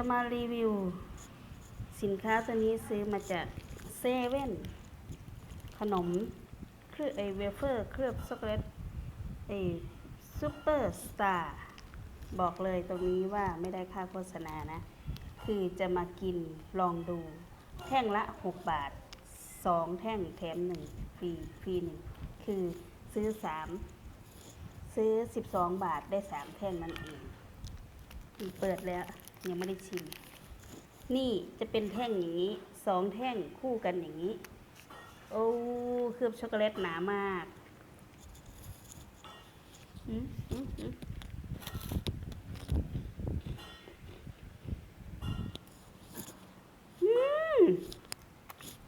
จะมารีวิว สินค้าตัวนี้ซื้อมาจากเซเว่นขนมเคลือบไอเวเฟอร์เคลือบช็อกโกแลตไอซูเปอร์สตาร์บอกเลยตรงนี้ว่าไม่ได้ค่าโฆษณานะ คือจะมากินลองดู แท่งละ 6 บาท 2 แท่งแถม1ฟรีฟรีหนึ่งคือซื้อ 3 ซื้อ 12 บาทได้ 3 แท่งนั่นเอง เปิดแล้ว ยังไม่ได้ชิม นี่จะเป็นแท่งอย่างนี้สองแท่งคู่กันอย่างนี้ โอ้เคลือบช็อกโกแลตหนามากอืมอืมอืม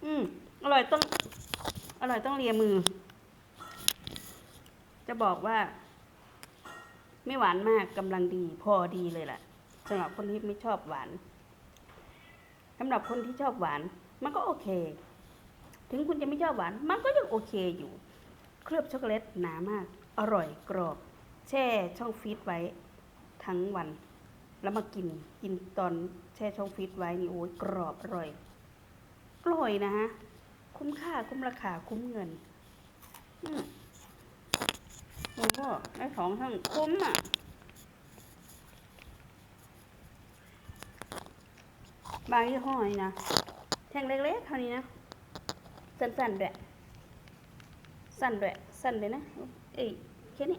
อืมอร่อยต้อง อร่อยต้องเลียมือ จะบอกว่า ไม่หวานมากกำลังดีพอดีเลยแหละ สำหรับคนที่ไม่ชอบหวานสำหรับคนที่ชอบหวาน มันก็โอเค ถึงคุณจะไม่ชอบหวาน มันก็ยังโอเคอยู่ เคลือบช็อกโกแลตหนามาก อร่อยกรอบ แช่ช่องฟรีซไว้ทั้งวัน แล้วมากินกินตอนแช่ช่องฟรีซไว้นี่โอ้ยกรอบอร่อยอร่อยนะฮะคุ้มค่าคุ้มราคาคุ้มเงิน อืมโอ้โหได้สองทั้งคุ้มอะ บางยี่ห้อนี่นะแท่งเล็กๆเท่านี้นะ สั้นๆด้วยสั้นด้วยสั้นเลยนะเอ้ยแค่นี้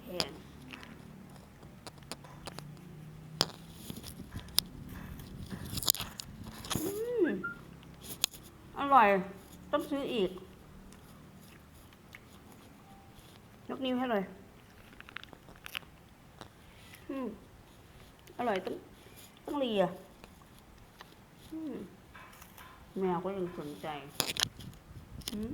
แพงอืมอร่อย ต้องซื้ออีก ยกนิ้วให้เลย อืม อร่อยต้อง ต้องเลียแมวก็ยังสนใจ อืม